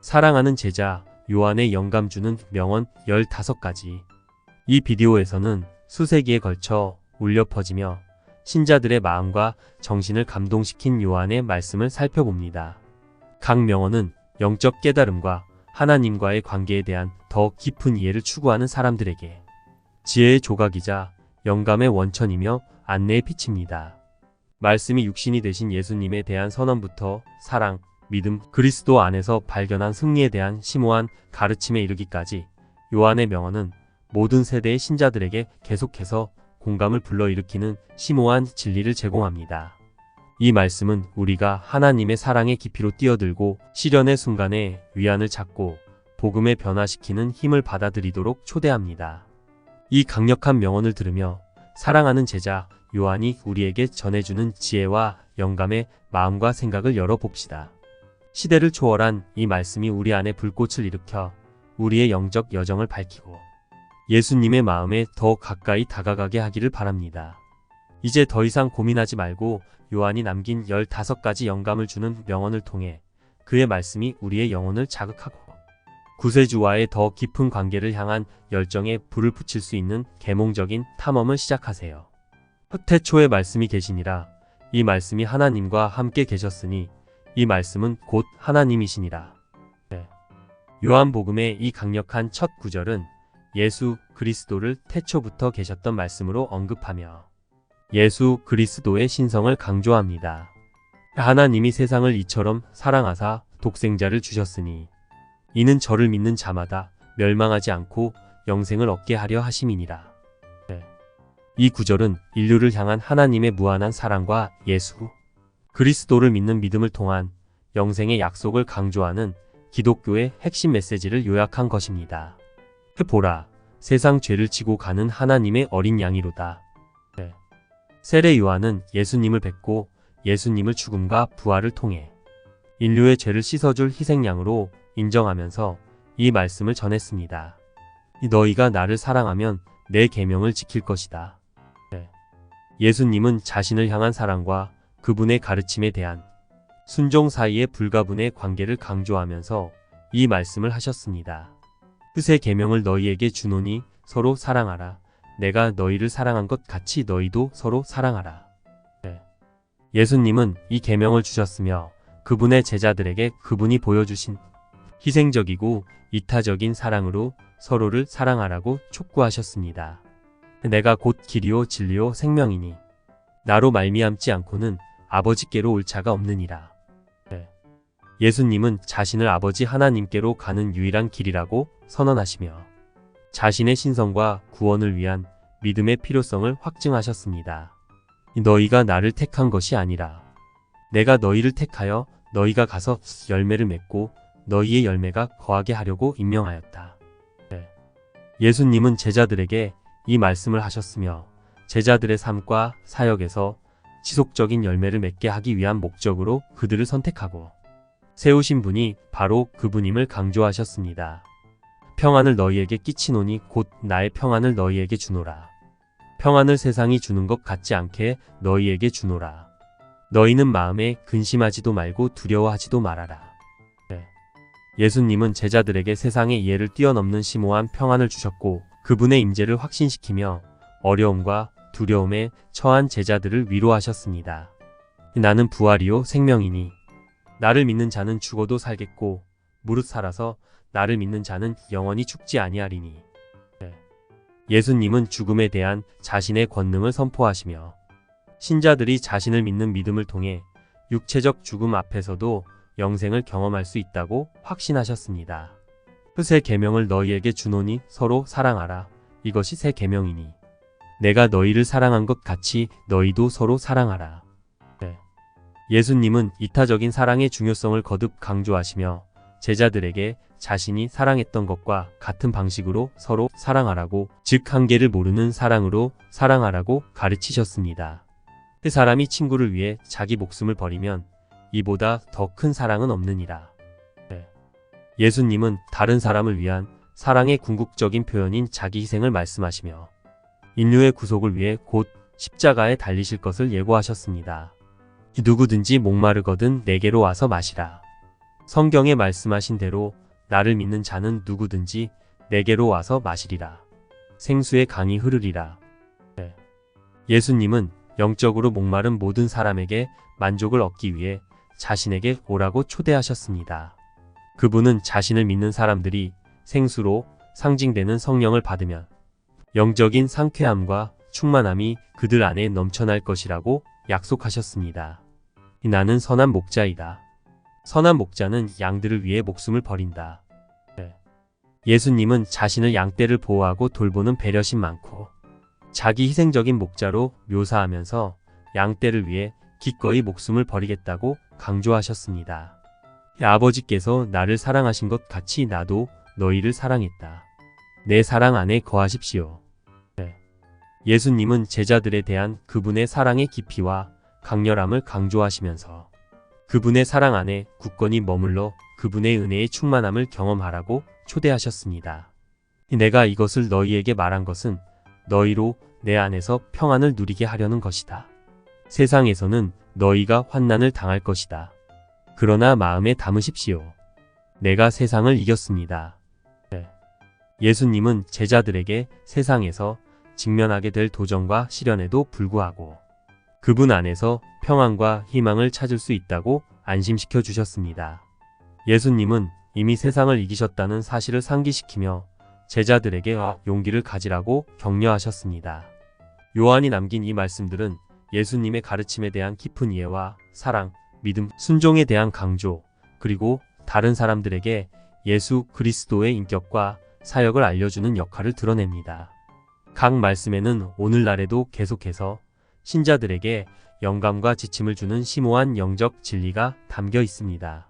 사랑하는 제자 요한의 영감 주는 명언 15가지. 이 비디오에서는 수세기에 걸쳐 울려 퍼지며 신자들의 마음과 정신을 감동시킨 요한의 말씀을 살펴봅니다. 각 명언은 영적 깨달음과 하나님과의 관계에 대한 더 깊은 이해를 추구하는 사람들에게 지혜의 조각이자 영감의 원천이며 안내의 빛입니다. 말씀이 육신이 되신 예수님에 대한 선언부터 사랑, 믿음, 그리스도 안에서 발견한 승리에 대한 심오한 가르침에 이르기까지 요한의 명언은 모든 세대의 신자들에게 계속해서 공감을 불러일으키는 심오한 진리를 제공합니다. 이 말씀은 우리가 하나님의 사랑의 깊이로 뛰어들고 시련의 순간에 위안을 찾고 복음에 변화시키는 힘을 받아들이도록 초대합니다. 이 강력한 명언을 들으며 사랑하는 제자 요한이 우리에게 전해주는 지혜와 영감의 마음과 생각을 열어봅시다. 시대를 초월한 이 말씀이 우리 안에 불꽃을 일으켜 우리의 영적 여정을 밝히고 예수님의 마음에 더 가까이 다가가게 하기를 바랍니다. 이제 더 이상 고민하지 말고 요한이 남긴 15가지 영감을 주는 명언을 통해 그의 말씀이 우리의 영혼을 자극하고 구세주와의 더 깊은 관계를 향한 열정에 불을 붙일 수 있는 계몽적인 탐험을 시작하세요. 태초에 말씀이 계시니라 이 말씀이 하나님과 함께 계셨으니 이 말씀은 곧 하나님이시니라. 네. 요한복음의 이 강력한 첫 구절은 예수 그리스도를 태초부터 계셨던 말씀으로 언급하며 예수 그리스도의 신성을 강조합니다. 하나님이 세상을 이처럼 사랑하사 독생자를 주셨으니 이는 저를 믿는 자마다 멸망하지 않고 영생을 얻게 하려 하심이니라. 네. 이 구절은 인류를 향한 하나님의 무한한 사랑과 예수 그리스도를 믿는 믿음을 통한 영생의 약속을 강조하는 기독교의 핵심 메시지를 요약한 것입니다. 보라, 세상 죄를 지고 가는 하나님의 어린 양이로다. 네. 세례 요한은 예수님을 뵙고 예수님을 죽음과 부활을 통해 인류의 죄를 씻어줄 희생양으로 인정하면서 이 말씀을 전했습니다. 너희가 나를 사랑하면 내 계명을 지킬 것이다. 네. 예수님은 자신을 향한 사랑과 그분의 가르침에 대한 순종 사이의 불가분의 관계를 강조하면서 이 말씀을 하셨습니다. 뜻의 계명을 너희에게 주노니 서로 사랑하라. 내가 너희를 사랑한 것 같이 너희도 서로 사랑하라. 네. 예수님은 이 계명을 주셨으며 그분의 제자들에게 그분이 보여주신 희생적이고 이타적인 사랑으로 서로를 사랑하라고 촉구하셨습니다. 내가 곧 길이요 진리요 생명이니 나로 말미암지 않고는 아버지께로 올 자가 없느니라. 네. 예수님은 자신을 아버지 하나님께로 가는 유일한 길이라고 선언하시며 자신의 신성과 구원을 위한 믿음의 필요성을 확증하셨습니다. 너희가 나를 택한 것이 아니라 내가 너희를 택하여 너희가 가서 열매를 맺고 너희의 열매가 거하게 하려고 임명하였다. 네. 예수님은 제자들에게 이 말씀을 하셨으며 제자들의 삶과 사역에서 지속적인 열매를 맺게 하기 위한 목적으로 그들을 선택하고 세우신 분이 바로 그분임을 강조하셨습니다. 평안을 너희에게 끼치노니 곧 나의 평안을 너희에게 주노라. 평안을 세상이 주는 것 같지 않게 너희에게 주노라. 너희는 마음에 근심하지도 말고 두려워하지도 말아라. 네. 예수님은 제자들에게 세상의 이해를 뛰어넘는 심오한 평안을 주셨고 그분의 임재를 확신시키며 어려움과 두려움에 처한 제자들을 위로하셨습니다. 나는 부활이요 생명이니 나를 믿는 자는 죽어도 살겠고 무릇 살아서 나를 믿는 자는 영원히 죽지 아니하리니. 네. 예수님은 죽음에 대한 자신의 권능을 선포하시며 신자들이 자신을 믿는 믿음을 통해 육체적 죽음 앞에서도 영생을 경험할 수 있다고 확신하셨습니다. 새 계명을 너희에게 주노니 서로 사랑하라. 이것이 새 계명이니. 내가 너희를 사랑한 것 같이 너희도 서로 사랑하라. 네. 예수님은 이타적인 사랑의 중요성을 거듭 강조하시며 제자들에게 자신이 사랑했던 것과 같은 방식으로 서로 사랑하라고, 즉 한계를 모르는 사랑으로 사랑하라고 가르치셨습니다. 그 사람이 친구를 위해 자기 목숨을 버리면 이보다 더 큰 사랑은 없느니라. 네. 예수님은 다른 사람을 위한 사랑의 궁극적인 표현인 자기 희생을 말씀하시며 인류의 구속을 위해 곧 십자가에 달리실 것을 예고하셨습니다. 누구든지 목마르거든 내게로 와서 마시라. 성경에 말씀하신 대로 나를 믿는 자는 누구든지 내게로 와서 마시리라. 생수의 강이 흐르리라. 네. 예수님은 영적으로 목마른 모든 사람에게 만족을 얻기 위해 자신에게 오라고 초대하셨습니다. 그분은 자신을 믿는 사람들이 생수로 상징되는 성령을 받으면 영적인 상쾌함과 충만함이 그들 안에 넘쳐날 것이라고 약속하셨습니다. 나는 선한 목자이다. 선한 목자는 양들을 위해 목숨을 버린다. 네. 예수님은 자신을 양떼를 보호하고 돌보는 배려심 많고 자기 희생적인 목자로 묘사하면서 양떼를 위해 기꺼이 목숨을 버리겠다고 강조하셨습니다. 아버지께서 나를 사랑하신 것 같이 나도 너희를 사랑했다. 내 사랑 안에 거하십시오. 네. 예수님은 제자들에 대한 그분의 사랑의 깊이와 강렬함을 강조하시면서 그분의 사랑 안에 굳건히 머물러 그분의 은혜의 충만함을 경험하라고 초대하셨습니다. 내가 이것을 너희에게 말한 것은 너희로 내 안에서 평안을 누리게 하려는 것이다. 세상에서는 너희가 환난을 당할 것이다. 그러나 마음에 담으십시오. 내가 세상을 이겼습니다. 네. 예수님은 제자들에게 세상에서 직면하게 될 도전과 시련에도 불구하고 그분 안에서 평안과 희망을 찾을 수 있다고 안심시켜 주셨습니다. 예수님은 이미 세상을 이기셨다는 사실을 상기시키며 제자들에게 용기를 가지라고 격려하셨습니다. 요한이 남긴 이 말씀들은 예수님의 가르침에 대한 깊은 이해와 사랑, 믿음, 순종에 대한 강조, 그리고 다른 사람들에게 예수 그리스도의 인격과 사역을 알려주는 역할을 드러냅니다. 각 말씀에는 오늘날에도 계속해서 신자들에게 영감과 지침을 주는 심오한 영적 진리가 담겨 있습니다.